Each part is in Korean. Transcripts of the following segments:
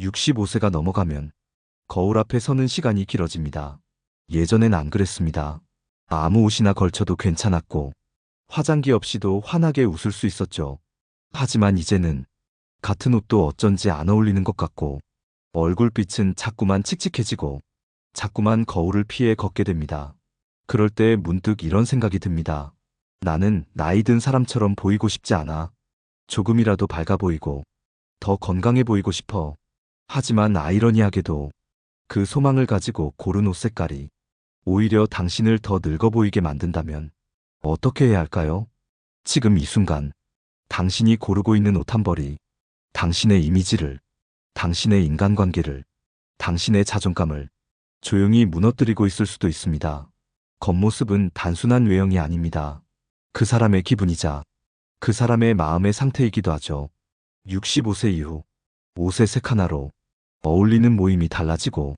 65세가 넘어가면 거울 앞에 서는 시간이 길어집니다. 예전엔 안 그랬습니다. 아무 옷이나 걸쳐도 괜찮았고 화장기 없이도 환하게 웃을 수 있었죠. 하지만 이제는 같은 옷도 어쩐지 안 어울리는 것 같고 얼굴빛은 자꾸만 칙칙해지고 자꾸만 거울을 피해 걷게 됩니다. 그럴 때 문득 이런 생각이 듭니다. 나는 나이 든 사람처럼 보이고 싶지 않아. 조금이라도 밝아 보이고 더 건강해 보이고 싶어. 하지만 아이러니하게도 그 소망을 가지고 고른 옷 색깔이 오히려 당신을 더 늙어 보이게 만든다면 어떻게 해야 할까요? 지금 이 순간 당신이 고르고 있는 옷 한 벌이 당신의 이미지를, 당신의 인간관계를, 당신의 자존감을 조용히 무너뜨리고 있을 수도 있습니다. 겉모습은 단순한 외형이 아닙니다. 그 사람의 기분이자 그 사람의 마음의 상태이기도 하죠. 65세 이후 옷의 색 하나로 어울리는 모임이 달라지고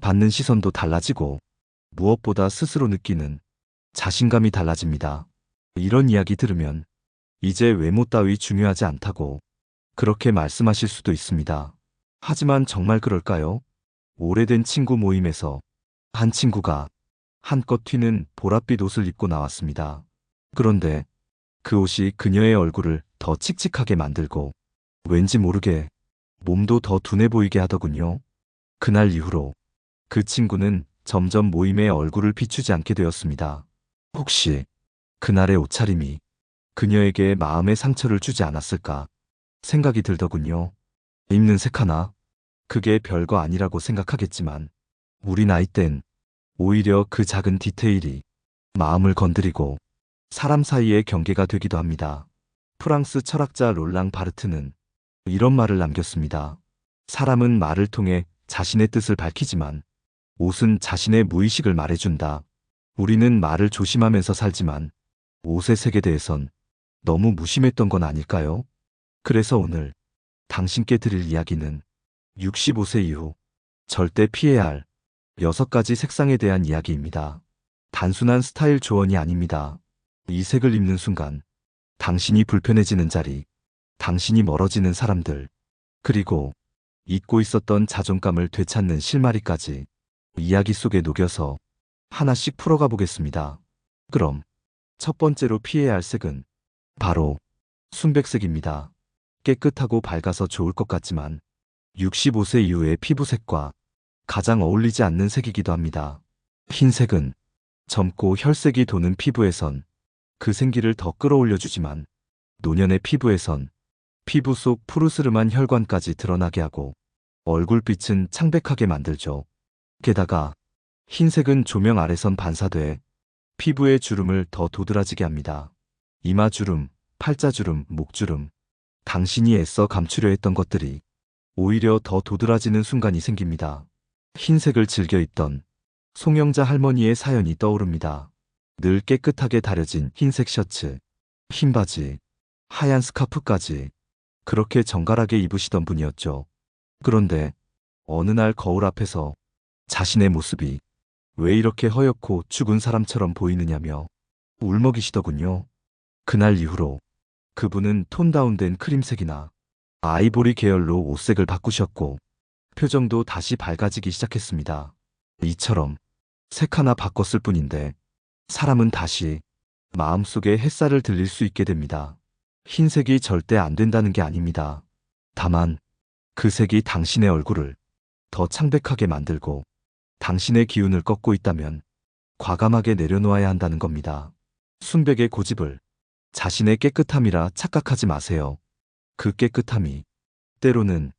받는 시선도 달라지고 무엇보다 스스로 느끼는 자신감이 달라집니다. 이런 이야기 들으면 이제 외모 따위 중요하지 않다고 그렇게 말씀하실 수도 있습니다. 하지만 정말 그럴까요? 오래된 친구 모임에서 한 친구가 한껏 튀는 보랏빛 옷을 입고 나왔습니다. 그런데 그 옷이 그녀의 얼굴을 더 칙칙하게 만들고 왠지 모르게 몸도 더 둔해 보이게 하더군요. 그날 이후로 그 친구는 점점 모임에 얼굴을 비추지 않게 되었습니다. 혹시 그날의 옷차림이 그녀에게 마음의 상처를 주지 않았을까 생각이 들더군요. 입는 색 하나, 그게 별거 아니라고 생각하겠지만 우리 나이 땐 오히려 그 작은 디테일이 마음을 건드리고 사람 사이의 경계가 되기도 합니다. 프랑스 철학자 롤랑 바르트는 이런 말을 남겼습니다. 사람은 말을 통해 자신의 뜻을 밝히지만 옷은 자신의 무의식을 말해준다. 우리는 말을 조심하면서 살지만 옷의 색에 대해선 너무 무심했던 건 아닐까요? 그래서 오늘 당신께 드릴 이야기는 65세 이후 절대 피해야 할 6가지 색상에 대한 이야기입니다. 단순한 스타일 조언이 아닙니다. 이 색을 입는 순간 당신이 불편해지는 자리, 당신이 멀어지는 사람들, 그리고 잊고 있었던 자존감을 되찾는 실마리까지 이야기 속에 녹여서 하나씩 풀어가 보겠습니다. 그럼 첫 번째로 피해야 할 색은 바로 순백색입니다. 깨끗하고 밝아서 좋을 것 같지만 65세 이후의 피부색과 가장 어울리지 않는 색이기도 합니다. 흰색은 젊고 혈색이 도는 피부에선 그 생기를 더 끌어올려주지만 노년의 피부에선 피부 속 푸르스름한 혈관까지 드러나게 하고 얼굴빛은 창백하게 만들죠. 게다가 흰색은 조명 아래선 반사돼 피부의 주름을 더 도드라지게 합니다. 이마 주름, 팔자 주름, 목 주름, 당신이 애써 감추려 했던 것들이 오히려 더 도드라지는 순간이 생깁니다. 흰색을 즐겨 입던 송영자 할머니의 사연이 떠오릅니다. 늘 깨끗하게 다려진 흰색 셔츠, 흰 바지, 하얀 스카프까지 그렇게 정갈하게 입으시던 분이었죠. 그런데 어느 날 거울 앞에서 자신의 모습이 왜 이렇게 허옇고 죽은 사람처럼 보이느냐며 울먹이시더군요. 그날 이후로 그분은 톤 다운된 크림색이나 아이보리 계열로 옷색을 바꾸셨고 표정도 다시 밝아지기 시작했습니다. 이처럼 색 하나 바꿨을 뿐인데 사람은 다시 마음속에 햇살을 들릴 수 있게 됩니다. 흰색이 절대 안 된다는 게 아닙니다. 다만 그 색이 당신의 얼굴을 더 창백하게 만들고 당신의 기운을 꺾고 있다면 과감하게 내려놓아야 한다는 겁니다. 순백의 고집을 자신의 깨끗함이라 착각하지 마세요. 그 깨끗함이 때로는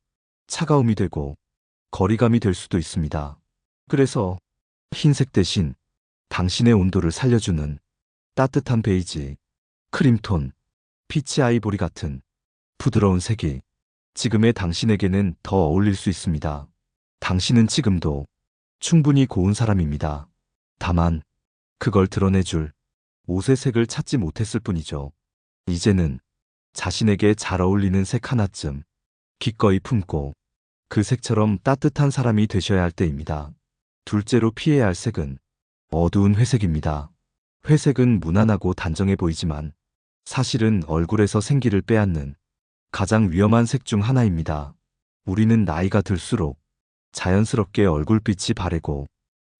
차가움이 되고 거리감이 될 수도 있습니다. 그래서 흰색 대신 당신의 온도를 살려주는 따뜻한 베이지, 크림톤, 피치 아이보리 같은 부드러운 색이 지금의 당신에게는 더 어울릴 수 있습니다. 당신은 지금도 충분히 고운 사람입니다. 다만 그걸 드러내줄 옷의 색을 찾지 못했을 뿐이죠. 이제는 자신에게 잘 어울리는 색 하나쯤 기꺼이 품고 그 색처럼 따뜻한 사람이 되셔야 할 때입니다. 둘째로 피해야 할 색은 어두운 회색입니다. 회색은 무난하고 단정해 보이지만 사실은 얼굴에서 생기를 빼앗는 가장 위험한 색 중 하나입니다. 우리는 나이가 들수록 자연스럽게 얼굴빛이 바래고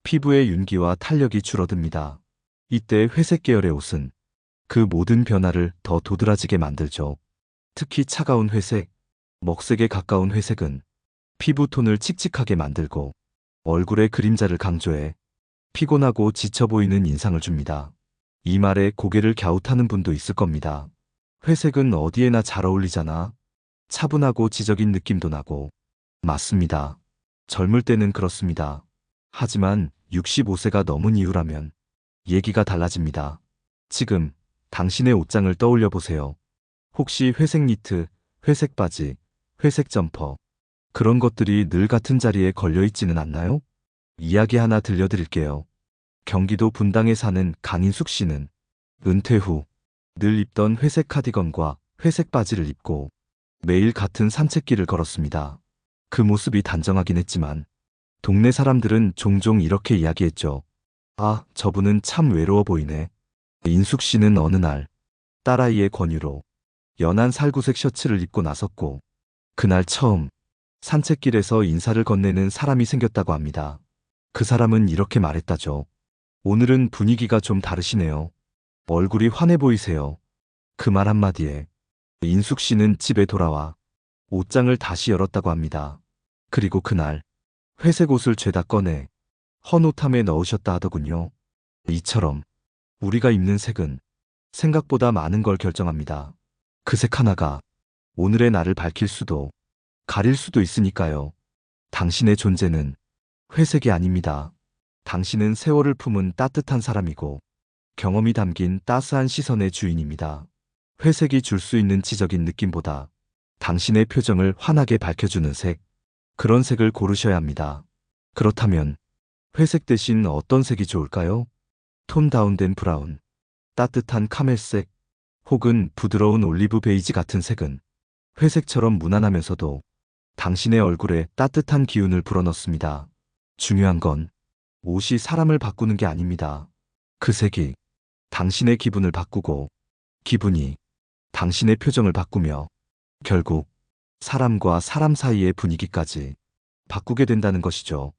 피부의 윤기와 탄력이 줄어듭니다. 이때 회색 계열의 옷은 그 모든 변화를 더 도드라지게 만들죠. 특히 차가운 회색, 먹색에 가까운 회색은 피부 톤을 칙칙하게 만들고 얼굴의 그림자를 강조해 피곤하고 지쳐 보이는 인상을 줍니다. 이 말에 고개를 갸웃하는 분도 있을 겁니다. 회색은 어디에나 잘 어울리잖아. 차분하고 지적인 느낌도 나고. 맞습니다. 젊을 때는 그렇습니다. 하지만 65세가 넘은 이후라면 얘기가 달라집니다. 지금 당신의 옷장을 떠올려 보세요. 혹시 회색 니트, 회색 바지, 회색 점퍼, 그런 것들이 늘 같은 자리에 걸려 있지는 않나요? 이야기 하나 들려드릴게요. 경기도 분당에 사는 강인숙 씨는 은퇴 후 늘 입던 회색 카디건과 회색 바지를 입고 매일 같은 산책길을 걸었습니다. 그 모습이 단정하긴 했지만 동네 사람들은 종종 이렇게 이야기했죠. 아, 저분은 참 외로워 보이네. 인숙 씨는 어느 날 딸아이의 권유로 연한 살구색 셔츠를 입고 나섰고 그날 처음 산책길에서 인사를 건네는 사람이 생겼다고 합니다. 그 사람은 이렇게 말했다죠. 오늘은 분위기가 좀 다르시네요. 얼굴이 환해 보이세요. 그 말 한마디에 인숙 씨는 집에 돌아와 옷장을 다시 열었다고 합니다. 그리고 그날 회색 옷을 죄다 꺼내 헌옷함에 넣으셨다 하더군요. 이처럼 우리가 입는 색은 생각보다 많은 걸 결정합니다. 그 색 하나가 오늘의 나를 밝힐 수도 가릴 수도 있으니까요. 당신의 존재는 회색이 아닙니다. 당신은 세월을 품은 따뜻한 사람이고 경험이 담긴 따스한 시선의 주인입니다. 회색이 줄 수 있는 지적인 느낌보다 당신의 표정을 환하게 밝혀주는 색, 그런 색을 고르셔야 합니다. 그렇다면 회색 대신 어떤 색이 좋을까요? 톤 다운된 브라운, 따뜻한 카멜색, 혹은 부드러운 올리브 베이지 같은 색은 회색처럼 무난하면서도 당신의 얼굴에 따뜻한 기운을 불어넣습니다. 중요한 건 옷이 사람을 바꾸는 게 아닙니다. 그 색이 당신의 기분을 바꾸고 기분이 당신의 표정을 바꾸며 결국 사람과 사람 사이의 분위기까지 바꾸게 된다는 것이죠.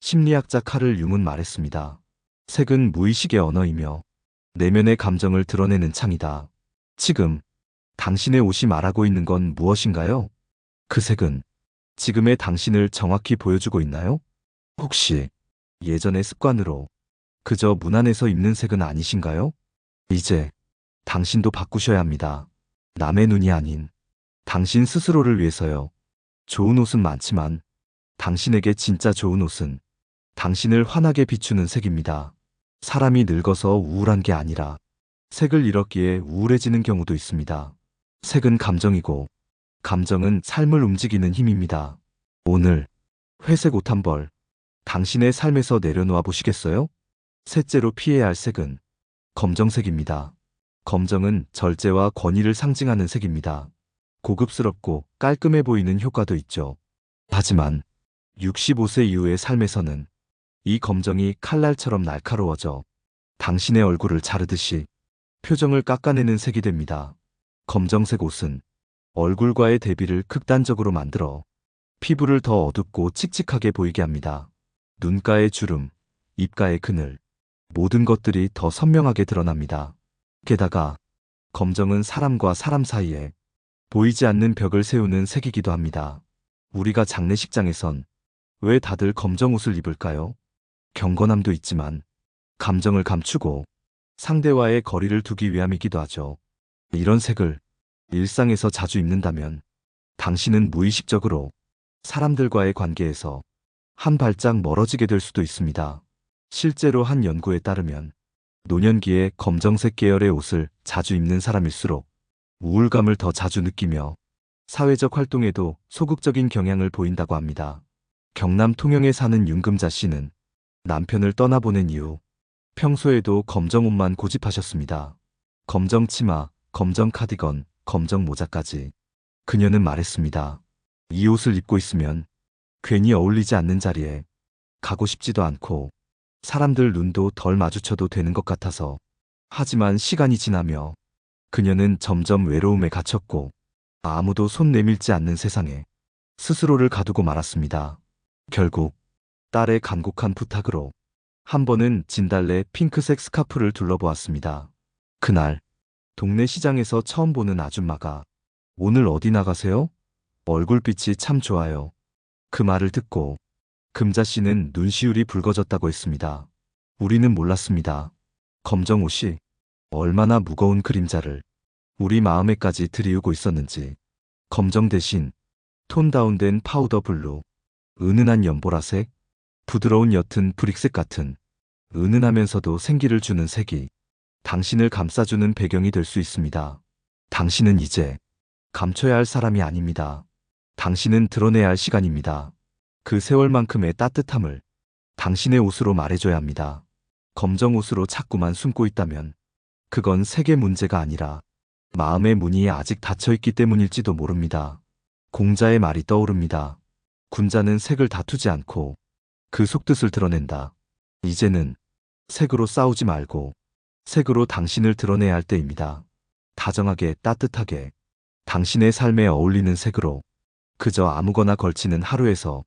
심리학자 카를 융은 말했습니다. 색은 무의식의 언어이며 내면의 감정을 드러내는 창이다. 지금 당신의 옷이 말하고 있는 건 무엇인가요? 그 색은 지금의 당신을 정확히 보여주고 있나요? 혹시 예전의 습관으로 그저 무난해서 입는 색은 아니신가요? 이제 당신도 바꾸셔야 합니다. 남의 눈이 아닌 당신 스스로를 위해서요. 좋은 옷은 많지만 당신에게 진짜 좋은 옷은 당신을 환하게 비추는 색입니다. 사람이 늙어서 우울한 게 아니라 색을 잃었기에 우울해지는 경우도 있습니다. 색은 감정이고 감정은 삶을 움직이는 힘입니다. 오늘 회색 옷 한 벌 당신의 삶에서 내려놓아 보시겠어요? 셋째로 피해야 할 색은 검정색입니다. 검정은 절제와 권위를 상징하는 색입니다. 고급스럽고 깔끔해 보이는 효과도 있죠. 하지만 65세 이후의 삶에서는 이 검정이 칼날처럼 날카로워져 당신의 얼굴을 자르듯이 표정을 깎아내는 색이 됩니다. 검정색 옷은 얼굴과의 대비를 극단적으로 만들어 피부를 더 어둡고 칙칙하게 보이게 합니다. 눈가의 주름, 입가의 그늘, 모든 것들이 더 선명하게 드러납니다. 게다가 검정은 사람과 사람 사이에 보이지 않는 벽을 세우는 색이기도 합니다. 우리가 장례식장에선 왜 다들 검정 옷을 입을까요? 경건함도 있지만 감정을 감추고 상대와의 거리를 두기 위함이기도 하죠. 이런 색을 일상에서 자주 입는다면 당신은 무의식적으로 사람들과의 관계에서 한 발짝 멀어지게 될 수도 있습니다. 실제로 한 연구에 따르면 노년기에 검정색 계열의 옷을 자주 입는 사람일수록 우울감을 더 자주 느끼며 사회적 활동에도 소극적인 경향을 보인다고 합니다. 경남 통영에 사는 윤금자 씨는 남편을 떠나보낸 이후 평소에도 검정 옷만 고집하셨습니다. 검정 치마, 검정 카디건, 검정 모자까지. 그녀는 말했습니다. 이 옷을 입고 있으면 괜히 어울리지 않는 자리에 가고 싶지도 않고 사람들 눈도 덜 마주쳐도 되는 것 같아서. 하지만 시간이 지나며 그녀는 점점 외로움에 갇혔고 아무도 손 내밀지 않는 세상에 스스로를 가두고 말았습니다. 결국 딸의 간곡한 부탁으로 한 번은 진달래 핑크색 스카프를 둘러보았습니다. 그날 동네 시장에서 처음 보는 아줌마가 오늘 어디 나가세요? 얼굴빛이 참 좋아요. 그 말을 듣고 금자 씨는 눈시울이 붉어졌다고 했습니다. 우리는 몰랐습니다. 검정 옷이 얼마나 무거운 그림자를 우리 마음에까지 들이우고 있었는지 검정 대신 톤 다운된 파우더 블루, 은은한 연보라색, 부드러운 옅은 브릭색 같은 은은하면서도 생기를 주는 색이 당신을 감싸주는 배경이 될 수 있습니다. 당신은 이제 감춰야 할 사람이 아닙니다. 당신은 드러내야 할 시간입니다. 그 세월만큼의 따뜻함을 당신의 옷으로 말해줘야 합니다. 검정 옷으로 자꾸만 숨고 있다면 그건 색의 문제가 아니라 마음의 문이 아직 닫혀있기 때문일지도 모릅니다. 공자의 말이 떠오릅니다. 군자는 색을 다투지 않고 그 속뜻을 드러낸다. 이제는 색으로 싸우지 말고 색으로 당신을 드러내야 할 때입니다. 다정하게 따뜻하게 당신의 삶에 어울리는 색으로 그저 아무거나 걸치는 하루에서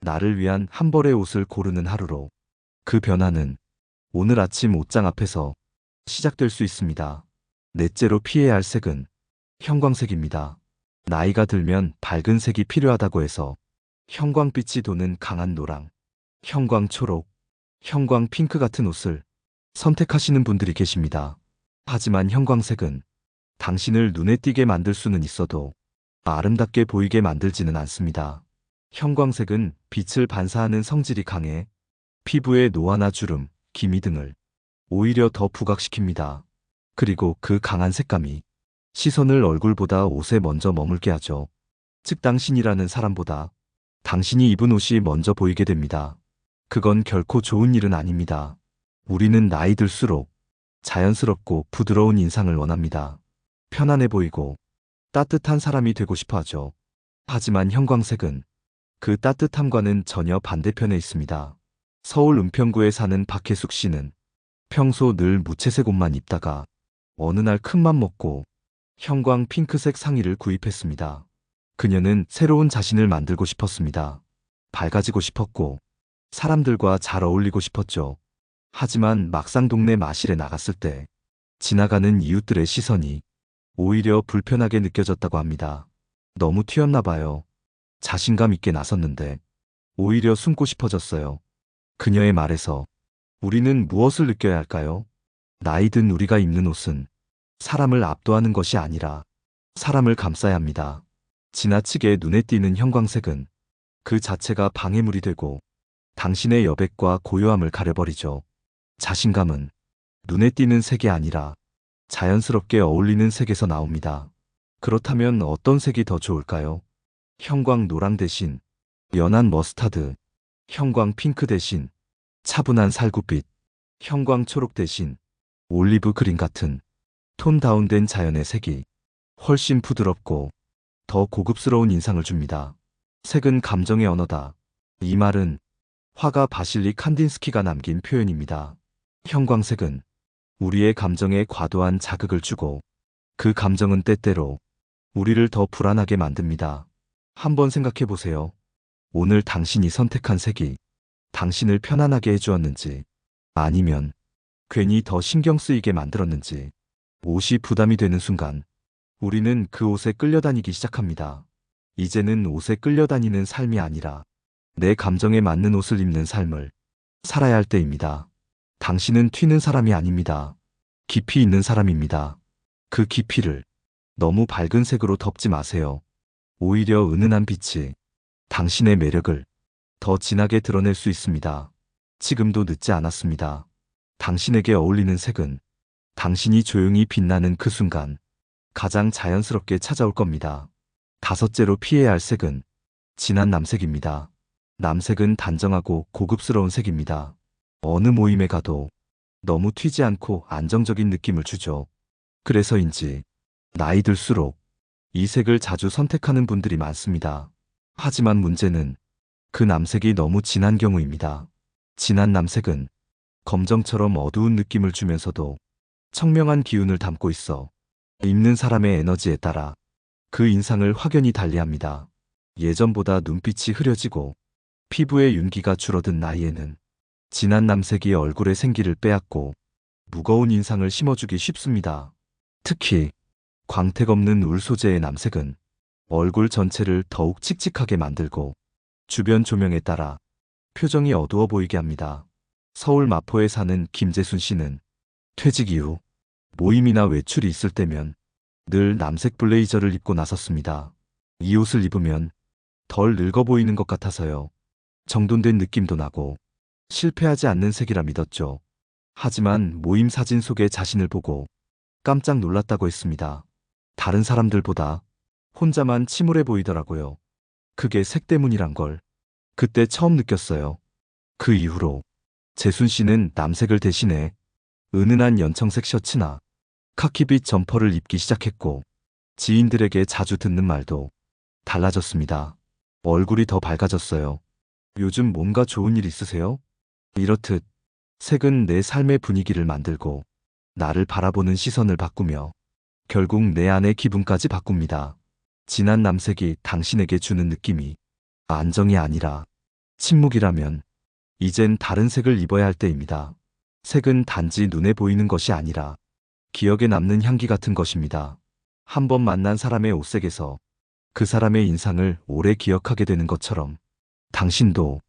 나를 위한 한 벌의 옷을 고르는 하루로 그 변화는 오늘 아침 옷장 앞에서 시작될 수 있습니다. 넷째로 피해야 할 색은 형광색입니다. 나이가 들면 밝은 색이 필요하다고 해서 형광빛이 도는 강한 노랑, 형광 초록, 형광 핑크 같은 옷을 선택하시는 분들이 계십니다. 하지만 형광색은 당신을 눈에 띄게 만들 수는 있어도 아름답게 보이게 만들지는 않습니다. 형광색은 빛을 반사하는 성질이 강해 피부의 노화나 주름, 기미 등을 오히려 더 부각시킵니다. 그리고 그 강한 색감이 시선을 얼굴보다 옷에 먼저 머물게 하죠. 즉 당신이라는 사람보다 당신이 입은 옷이 먼저 보이게 됩니다. 그건 결코 좋은 일은 아닙니다. 우리는 나이 들수록 자연스럽고 부드러운 인상을 원합니다. 편안해 보이고 따뜻한 사람이 되고 싶어 하죠. 하지만 형광색은 그 따뜻함과는 전혀 반대편에 있습니다. 서울 은평구에 사는 박혜숙 씨는 평소 늘 무채색 옷만 입다가 어느 날 큰맘 먹고 형광 핑크색 상의를 구입했습니다. 그녀는 새로운 자신을 만들고 싶었습니다. 밝아지고 싶었고 사람들과 잘 어울리고 싶었죠. 하지만 막상 동네 마실에 나갔을 때 지나가는 이웃들의 시선이 오히려 불편하게 느껴졌다고 합니다. 너무 튀었나 봐요. 자신감 있게 나섰는데 오히려 숨고 싶어졌어요. 그녀의 말에서 우리는 무엇을 느껴야 할까요? 나이든 우리가 입는 옷은 사람을 압도하는 것이 아니라 사람을 감싸야 합니다. 지나치게 눈에 띄는 형광색은 그 자체가 방해물이 되고 당신의 여백과 고요함을 가려버리죠. 자신감은 눈에 띄는 색이 아니라 자연스럽게 어울리는 색에서 나옵니다. 그렇다면 어떤 색이 더 좋을까요? 형광 노랑 대신 연한 머스타드, 형광 핑크 대신 차분한 살구빛, 형광 초록 대신 올리브 그린 같은 톤 다운된 자연의 색이 훨씬 부드럽고 더 고급스러운 인상을 줍니다. 색은 감정의 언어다. 이 말은 화가 바실리 칸딘스키가 남긴 표현입니다. 형광색은 우리의 감정에 과도한 자극을 주고 그 감정은 때때로 우리를 더 불안하게 만듭니다. 한번 생각해 보세요. 오늘 당신이 선택한 색이 당신을 편안하게 해주었는지 아니면 괜히 더 신경 쓰이게 만들었는지 옷이 부담이 되는 순간 우리는 그 옷에 끌려다니기 시작합니다. 이제는 옷에 끌려다니는 삶이 아니라 내 감정에 맞는 옷을 입는 삶을 살아야 할 때입니다. 당신은 튀는 사람이 아닙니다. 깊이 있는 사람입니다. 그 깊이를 너무 밝은 색으로 덮지 마세요. 오히려 은은한 빛이 당신의 매력을 더 진하게 드러낼 수 있습니다. 지금도 늦지 않았습니다. 당신에게 어울리는 색은 당신이 조용히 빛나는 그 순간 가장 자연스럽게 찾아올 겁니다. 다섯째로 피해야 할 색은 진한 남색입니다. 남색은 단정하고 고급스러운 색입니다. 어느 모임에 가도 너무 튀지 않고 안정적인 느낌을 주죠. 그래서인지 나이 들수록 이 색을 자주 선택하는 분들이 많습니다. 하지만 문제는 그 남색이 너무 진한 경우입니다. 진한 남색은 검정처럼 어두운 느낌을 주면서도 청명한 기운을 담고 있어 입는 사람의 에너지에 따라 그 인상을 확연히 달리합니다. 예전보다 눈빛이 흐려지고 피부의 윤기가 줄어든 나이에는 진한 남색이 얼굴의 생기를 빼앗고 무거운 인상을 심어주기 쉽습니다. 특히 광택 없는 울 소재의 남색은 얼굴 전체를 더욱 칙칙하게 만들고 주변 조명에 따라 표정이 어두워 보이게 합니다. 서울 마포에 사는 김재순 씨는 퇴직 이후 모임이나 외출이 있을 때면 늘 남색 블레이저를 입고 나섰습니다. 이 옷을 입으면 덜 늙어 보이는 것 같아서요. 정돈된 느낌도 나고 실패하지 않는 색이라 믿었죠. 하지만 모임 사진 속의 자신을 보고 깜짝 놀랐다고 했습니다. 다른 사람들보다 혼자만 침울해 보이더라고요. 그게 색 때문이란 걸 그때 처음 느꼈어요. 그 이후로 재순 씨는 남색을 대신해 은은한 연청색 셔츠나 카키빛 점퍼를 입기 시작했고 지인들에게 자주 듣는 말도 달라졌습니다. 얼굴이 더 밝아졌어요. 요즘 뭔가 좋은 일 있으세요? 이렇듯 색은 내 삶의 분위기를 만들고 나를 바라보는 시선을 바꾸며 결국 내 안의 기분까지 바꿉니다. 진한 남색이 당신에게 주는 느낌이 안정이 아니라 침묵이라면 이젠 다른 색을 입어야 할 때입니다. 색은 단지 눈에 보이는 것이 아니라 기억에 남는 향기 같은 것입니다. 한 번 만난 사람의 옷색에서 그 사람의 인상을 오래 기억하게 되는 것처럼 당신도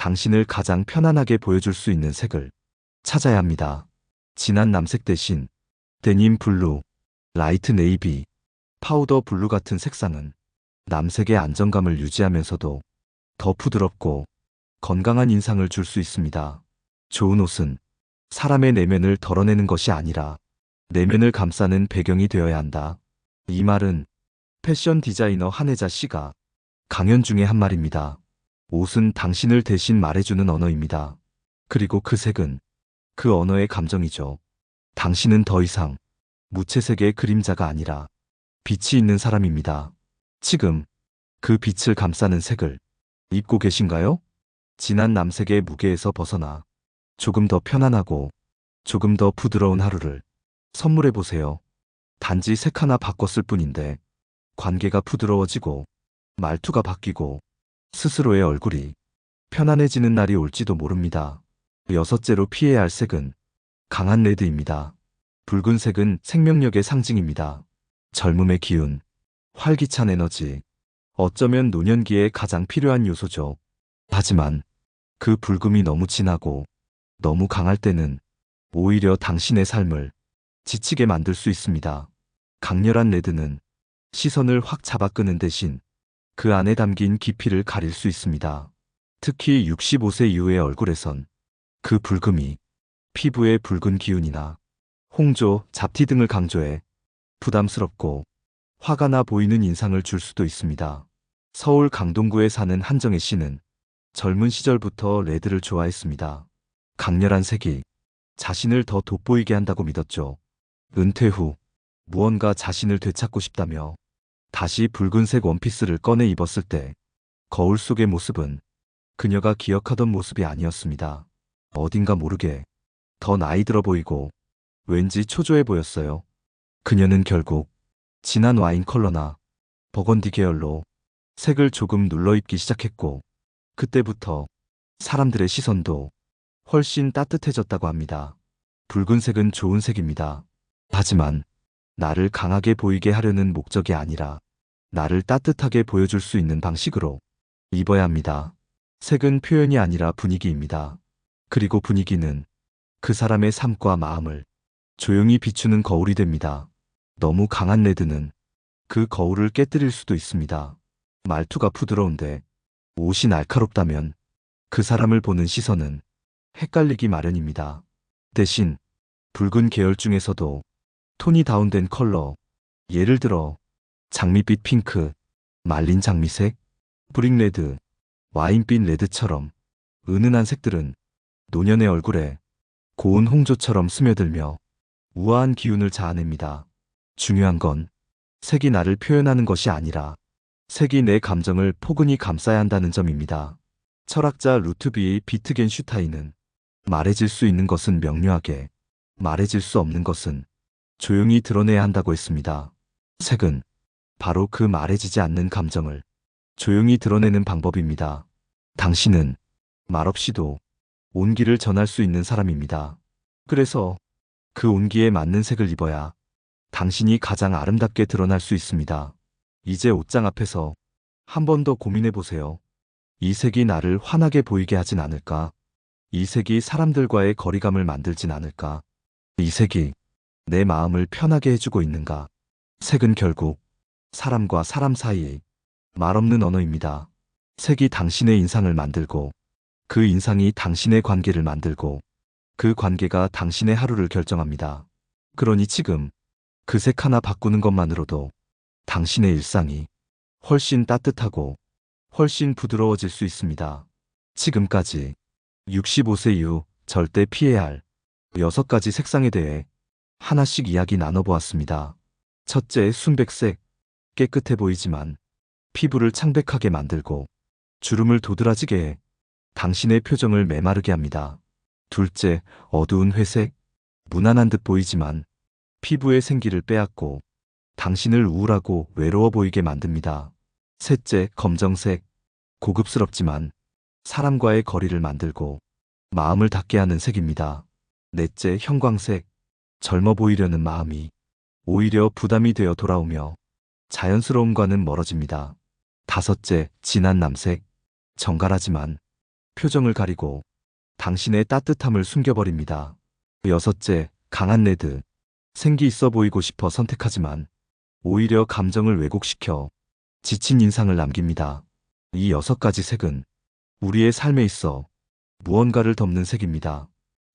당신을 가장 편안하게 보여줄 수 있는 색을 찾아야 합니다. 진한 남색 대신 데님 블루, 라이트 네이비, 파우더 블루 같은 색상은 남색의 안정감을 유지하면서도 더 부드럽고 건강한 인상을 줄 수 있습니다. 좋은 옷은 사람의 내면을 덜어내는 것이 아니라 내면을 감싸는 배경이 되어야 한다. 이 말은 패션 디자이너 한혜자 씨가 강연 중에 한 말입니다. 옷은 당신을 대신 말해주는 언어입니다. 그리고 그 색은 그 언어의 감정이죠. 당신은 더 이상 무채색의 그림자가 아니라 빛이 있는 사람입니다. 지금 그 빛을 감싸는 색을 입고 계신가요? 진한 남색의 무게에서 벗어나 조금 더 편안하고 조금 더 부드러운 하루를 선물해 보세요. 단지 색 하나 바꿨을 뿐인데 관계가 부드러워지고 말투가 바뀌고 스스로의 얼굴이 편안해지는 날이 올지도 모릅니다. 여섯째로 피해야 할 색은 강한 레드입니다. 붉은색은 생명력의 상징입니다. 젊음의 기운, 활기찬 에너지, 어쩌면 노년기에 가장 필요한 요소죠. 하지만 그 붉음이 너무 진하고 너무 강할 때는 오히려 당신의 삶을 지치게 만들 수 있습니다. 강렬한 레드는 시선을 확 잡아끄는 대신 그 안에 담긴 깊이를 가릴 수 있습니다. 특히 65세 이후의 얼굴에선 그 붉음이 피부의 붉은 기운이나 홍조, 잡티 등을 강조해 부담스럽고 화가 나 보이는 인상을 줄 수도 있습니다. 서울 강동구에 사는 한정혜 씨는 젊은 시절부터 레드를 좋아했습니다. 강렬한 색이 자신을 더 돋보이게 한다고 믿었죠. 은퇴 후 무언가 자신을 되찾고 싶다며 다시 붉은색 원피스를 꺼내 입었을 때 거울 속의 모습은 그녀가 기억하던 모습이 아니었습니다. 어딘가 모르게 더 나이 들어 보이고 왠지 초조해 보였어요. 그녀는 결국 진한 와인 컬러나 버건디 계열로 색을 조금 눌러 입기 시작했고 그때부터 사람들의 시선도 훨씬 따뜻해졌다고 합니다. 붉은색은 좋은 색입니다. 하지만 나를 강하게 보이게 하려는 목적이 아니라 나를 따뜻하게 보여줄 수 있는 방식으로 입어야 합니다. 색은 표현이 아니라 분위기입니다. 그리고 분위기는 그 사람의 삶과 마음을 조용히 비추는 거울이 됩니다. 너무 강한 레드는 그 거울을 깨뜨릴 수도 있습니다. 말투가 부드러운데 옷이 날카롭다면 그 사람을 보는 시선은 헷갈리기 마련입니다. 대신 붉은 계열 중에서도 톤이 다운된 컬러, 예를 들어 장미빛 핑크, 말린 장미색, 브릭 레드, 와인빛 레드처럼 은은한 색들은 노년의 얼굴에 고운 홍조처럼 스며들며 우아한 기운을 자아냅니다. 중요한 건 색이 나를 표현하는 것이 아니라 색이 내 감정을 포근히 감싸야 한다는 점입니다. 철학자 루트비의 비트겐슈타인은 말해질 수 있는 것은 명료하게, 말해질 수 없는 것은 조용히 드러내야 한다고 했습니다. 색은 바로 그 말해지지 않는 감정을 조용히 드러내는 방법입니다. 당신은 말없이도 온기를 전할 수 있는 사람입니다. 그래서 그 온기에 맞는 색을 입어야 당신이 가장 아름답게 드러날 수 있습니다. 이제 옷장 앞에서 한 번 더 고민해 보세요. 이 색이 나를 환하게 보이게 하진 않을까? 이 색이 사람들과의 거리감을 만들진 않을까? 이 색이 내 마음을 편하게 해주고 있는가? 색은 결국 사람과 사람 사이의 말없는 언어입니다. 색이 당신의 인상을 만들고 그 인상이 당신의 관계를 만들고 그 관계가 당신의 하루를 결정합니다. 그러니 지금 그 색 하나 바꾸는 것만으로도 당신의 일상이 훨씬 따뜻하고 훨씬 부드러워질 수 있습니다. 지금까지 65세 이후 절대 피해야 할 6가지 색상에 대해 하나씩 이야기 나눠보았습니다. 첫째, 순백색. 깨끗해 보이지만 피부를 창백하게 만들고 주름을 도드라지게 해 당신의 표정을 메마르게 합니다. 둘째, 어두운 회색. 무난한 듯 보이지만 피부의 생기를 빼앗고 당신을 우울하고 외로워 보이게 만듭니다. 셋째, 검정색. 고급스럽지만 사람과의 거리를 만들고 마음을 닫게 하는 색입니다. 넷째, 형광색. 젊어 보이려는 마음이 오히려 부담이 되어 돌아오며 자연스러움과는 멀어집니다. 다섯째, 진한 남색. 정갈하지만 표정을 가리고 당신의 따뜻함을 숨겨버립니다. 여섯째, 강한 레드. 생기 있어 보이고 싶어 선택하지만 오히려 감정을 왜곡시켜 지친 인상을 남깁니다. 이 여섯 가지 색은 우리의 삶에 있어 무언가를 덮는 색입니다.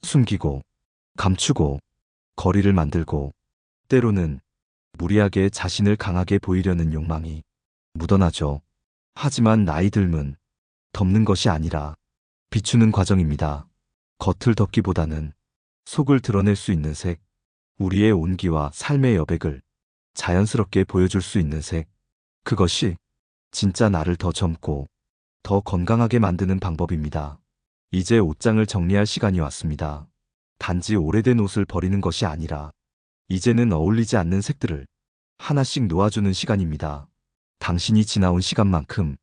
숨기고, 감추고, 거리를 만들고, 때로는 무리하게 자신을 강하게 보이려는 욕망이 묻어나죠. 하지만 나이 들면 덮는 것이 아니라 비추는 과정입니다. 겉을 덮기보다는 속을 드러낼 수 있는 색, 우리의 온기와 삶의 여백을 자연스럽게 보여줄 수 있는 색, 그것이 진짜 나를 더 젊고 더 건강하게 만드는 방법입니다. 이제 옷장을 정리할 시간이 왔습니다. 단지 오래된 옷을 버리는 것이 아니라 이제는 어울리지 않는 색들을 하나씩 놓아주는 시간입니다. 당신이 지나온 시간만큼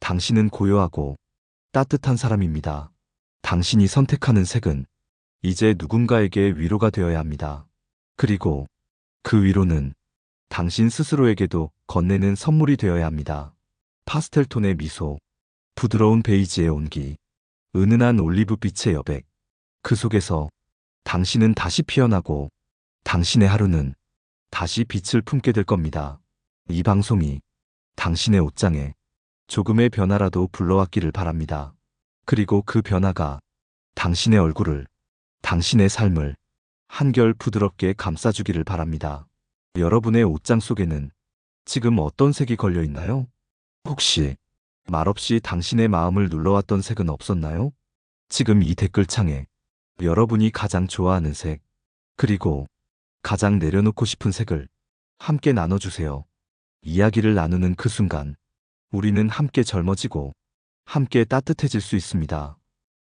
당신은 고요하고 따뜻한 사람입니다. 당신이 선택하는 색은 이제 누군가에게 위로가 되어야 합니다. 그리고 그 위로는 당신 스스로에게도 건네는 선물이 되어야 합니다. 파스텔 톤의 미소, 부드러운 베이지의 온기, 은은한 올리브빛의 여백. 그 속에서 당신은 다시 피어나고 당신의 하루는 다시 빛을 품게 될 겁니다. 이 방송이 당신의 옷장에 조금의 변화라도 불러왔기를 바랍니다. 그리고 그 변화가 당신의 얼굴을, 당신의 삶을 한결 부드럽게 감싸주기를 바랍니다. 여러분의 옷장 속에는 지금 어떤 색이 걸려 있나요? 혹시 말없이 당신의 마음을 눌러왔던 색은 없었나요? 지금 이 댓글창에 여러분이 가장 좋아하는 색, 그리고 가장 내려놓고 싶은 색을 함께 나눠주세요. 이야기를 나누는 그 순간 우리는 함께 젊어지고 함께 따뜻해질 수 있습니다.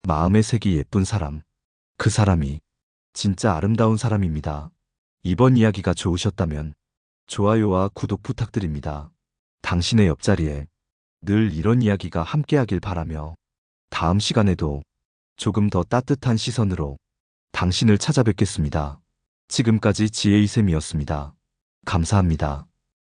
마음의 색이 예쁜 사람. 그 사람이 진짜 아름다운 사람입니다. 이번 이야기가 좋으셨다면 좋아요와 구독 부탁드립니다. 당신의 옆자리에 늘 이런 이야기가 함께하길 바라며 다음 시간에도 조금 더 따뜻한 시선으로 당신을 찾아뵙겠습니다. 지금까지 지혜이샘이었습니다. 감사합니다.